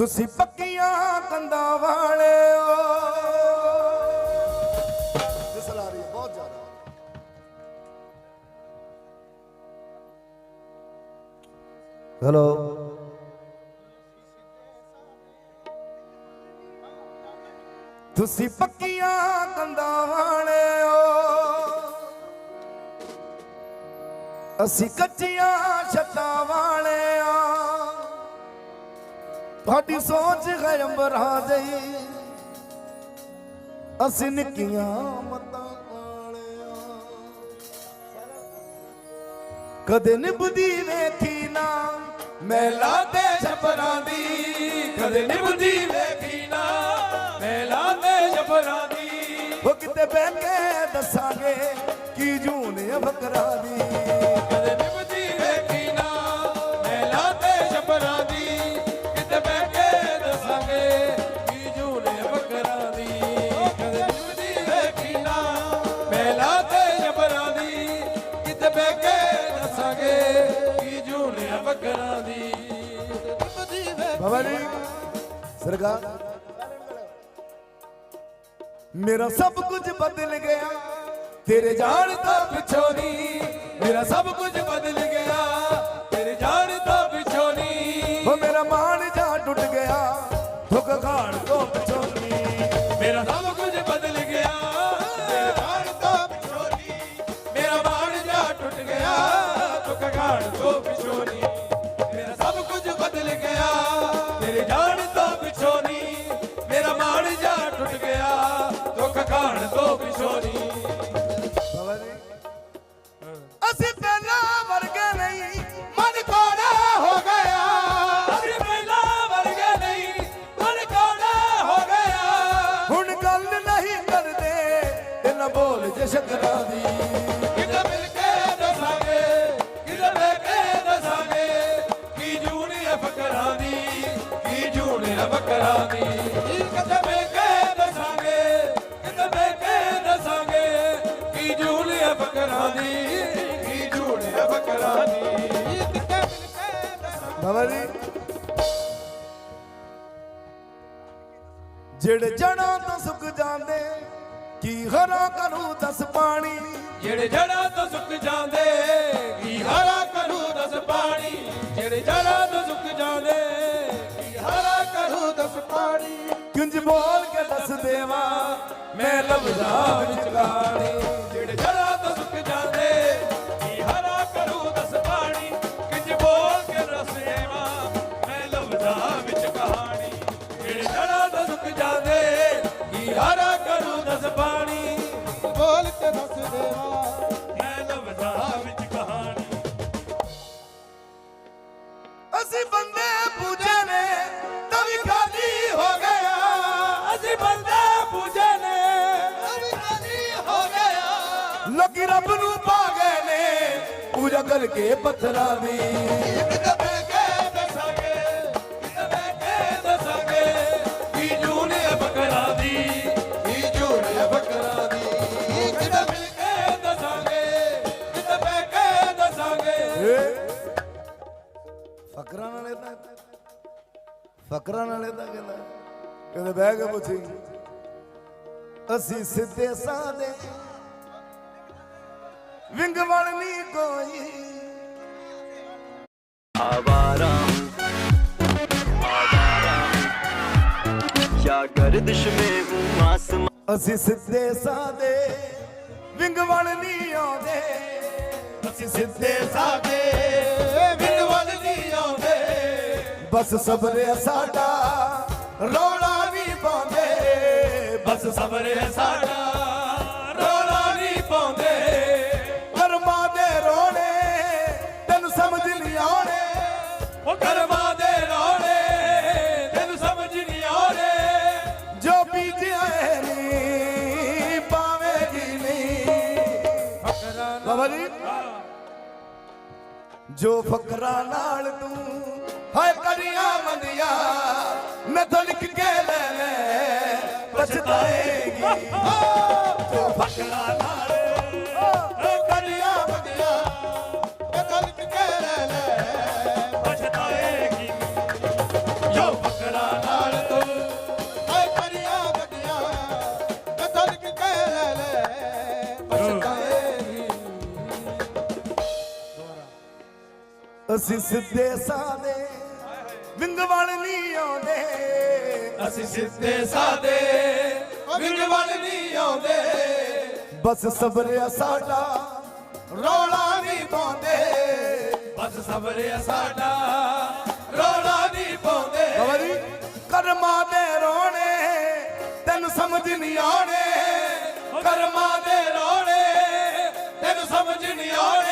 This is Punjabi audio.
ਤੁਸੀਂ ਪੱਕੀਆਂ ਕੰਦਾਂ ਵਾਲਿਓ ਜਿਸਲ ਆ ਰਹੀ ਹੈ ਬਹੁਤ ਜ਼ਿਆਦਾ। ਹੈਲੋ। ਤੁਸੀਂ ਪੱਕੀਆਂ ਕੰਦਾਂ ਵਾਲਿਓ ਅਸੀਂ ਕੱਚੀਆਂ ਛੱਤਾਂ ਵਾਲਿਆਂ ਤੁਹਾਡੀ ਸੋਚ ਹੈ ਅੰਬਰਾਂ ਜਈ। ਅਸੀਂ ਨਿੱਕੀਆਂ ਮਤਾਂ ਵਾਲਿਆਂ ਕਦੇ ਨਿਭਦੀ ਵੇਖੀ ਨਾ ਮਹਿਲਾ ਤੇ ਛਪਰਾਂ ਦੀ। ਕਦੇ ਨਿਭਦੀ ਵੇਖੀ ਨਾ ਮੇਲਾ ਤੇ ਜਬਰਾਂ ਦੀ। ਉਹ ਕਿਤੇ ਬਹਿ ਕੇ ਦੱਸਾਂਗੇ ਕੀ ਜੂਨ ਫਕਰਾਂ ਦੀ। ਕਦੇ ਝੂਲੇ ਦੀ। ਬਾਬਾ ਜੀ, ਸਰਕਾਰ, ਮੇਰਾ ਸਭ ਕੁਝ ਬਦਲ ਗਿਆ। ਤੇਰੇ ਜਾਣ ਤੋਂ ਪਿੱਛੋਂ ਨਹੀਂ ਮੇਰਾ ਸਭ ਕੁਝ ਬਦਲ ਜਿਹੜੇ ਜੜਾਂ ਤੋਂ ਸੁੱਕ ਜਾਂਦੇ ਕੀ ਹਰਾ ਕਰੂ ਦਸ ਪਾਣੀ? ਜਿਹੜੇ ਜੜਾਂ ਤੋਂ ਸੁੱਕ ਜਾਂਦੇ ਕੀ ਹਰਾ ਕਰੂ ਦਸ ਪਾਣੀ? ਜਿਹੜੇ ਜੜਾਂ ਤੋਂ ਸੁੱਕ ਜਾਂਦੇ ਕੀ ਹਰਾ ਕਰੂ ਦਸ ਪਾਣੀ? ਕਿੰਜ ਬੋਲ ਕੇ ਦੱਸ ਦੇਵਾ ਮੈਂ ਲਫ਼ਜ਼ਾਂ ਵਿੱਚ ਤੋਂ ਸੁੱਕ ਜਾਂਦੇ ਕੀ ਹਰਾ ਕਰੂ ਦਸ ਪਾਣੀ ਬੋਲ ਕੇ ਦੱਸ ਦੇਵਾ। ਮੈਂ ਲਫ਼ਜ਼ਾਂ ਵਿੱਚ ਕਹਾਣੀ। ਅਸੀਂ ਬੰਦੇ ਪੂਜੇ ਨੇ ਤਾਂ ਵੀ ਖਾਲੀ ਹੋ ਗਿਆ ਅਸੀਂ ਬੰਦੇ ਪੂਜੇ ਨੇ। ਅਭੀ ਖਾਲੀ ਹੋ ਗਿਆ ਲੋਕੀ ਰੱਬ ਨੂੰ ਪਾ ਗਏ ਨੇ ਪੂਜਾ ਕਰਕੇ ਪੱਥਰਾਂ ਦੀ। ਕਿਤੇ ਬਹਿ ਕੇ ਫਕਰਾਂ ਨਾਲ ਤਾਂ ਕਹਿੰਦਾ ਕਹਿੰਦੇ ਬਹਿ ਕੇ ਪੁੱਛੀ ਅਸੀਂ ਸਿੱਧੇ ਸਾਦੇ ਵਿੰਗ ਵਲ ਨਹੀਂ ਕੋਈ। ਆਵਾਰਾ ਕਿਆ ਗਰਦਿਸ਼ ਮੇ ਆਸਮਾਨ। ਅਸੀਂ ਸਿੱਧੇ ਸਾਦੇ ਵਿੰਗ ਵਲ ਨਹੀਂ ਆਉਂਦੇ। ਅਸੀਂ ਸਿੱਧੇ ਸਾਦੇ ਬਸ ਸਬਰ ਹੈ ਸਾਡਾ ਰੌਲਾ ਨਹੀਂ ਪਾਉਂਦੇ। ਬਸ ਸਬਰ ਹੈ ਸਾਡਾ ਰੋਲਾ ਨਹੀਂ ਪਾਉਂਦੇ। ਕਰਮਾਂ ਦੇ ਰੋਣੇ ਤੈਨੂੰ ਸਮਝ ਨਹੀਂ ਆਉਣੇ। ਉਹ ਕਰਮਾਂ ਦੇ ਰੋਲੇ ਤੈਨੂੰ ਸਮਝ ਨਹੀਂ ਆਉਣੇ। ਜੋ ਬੀਜਿਆ ਹੈ ਨਹੀਂ ਪਾਵੇਗੀ ਨਹੀਂ ਬਾਬਾ ਜੀ ਜੋ ਫਕਰਾਂ ਨਾਲ ਤੂੰ ਹਾਏ ਕਰੀਆਂ ਮੰਦੀਆਂ ਨਥ ਲਿਖ ਕੇ ਲੈ ਲੈ ਪਛਤਾਏਗੀ। ਤੂੰ ਫਕਰਾ ਅਸੀਂ ਸਿੱਧੇ ਸਾਦੇ ਵਿੰਗ ਵਾਲ ਨਹੀਂ ਆਉਂਦੇ। ਅਸੀਂ ਸਿੱਧੇ ਸਾਦੇ ਵਿੰਗ ਵੱਲ ਨਹੀਂ ਆਉਂਦੇ। ਬਸ ਸਬਰਿਆ ਸਾਡਾ ਰੌਲਾ ਨਹੀਂ ਪਾਉਂਦੇ। ਬਸ ਸਬਰਿਆ ਸਾਡਾ ਰੋਲਾ ਨਹੀਂ ਪਾਉਂਦੇ। ਗਵਰੀ ਕਰਮਾਂ ਦੇ ਰੋਣੇ ਤੈਨੂੰ ਸਮਝ ਨਹੀਂ ਆਉਣੇ। ਕਰਮਾਂ ਦੇ ਰੋਲੇ ਤੈਨੂੰ ਸਮਝ ਨਹੀਂ ਆਉਣੇ।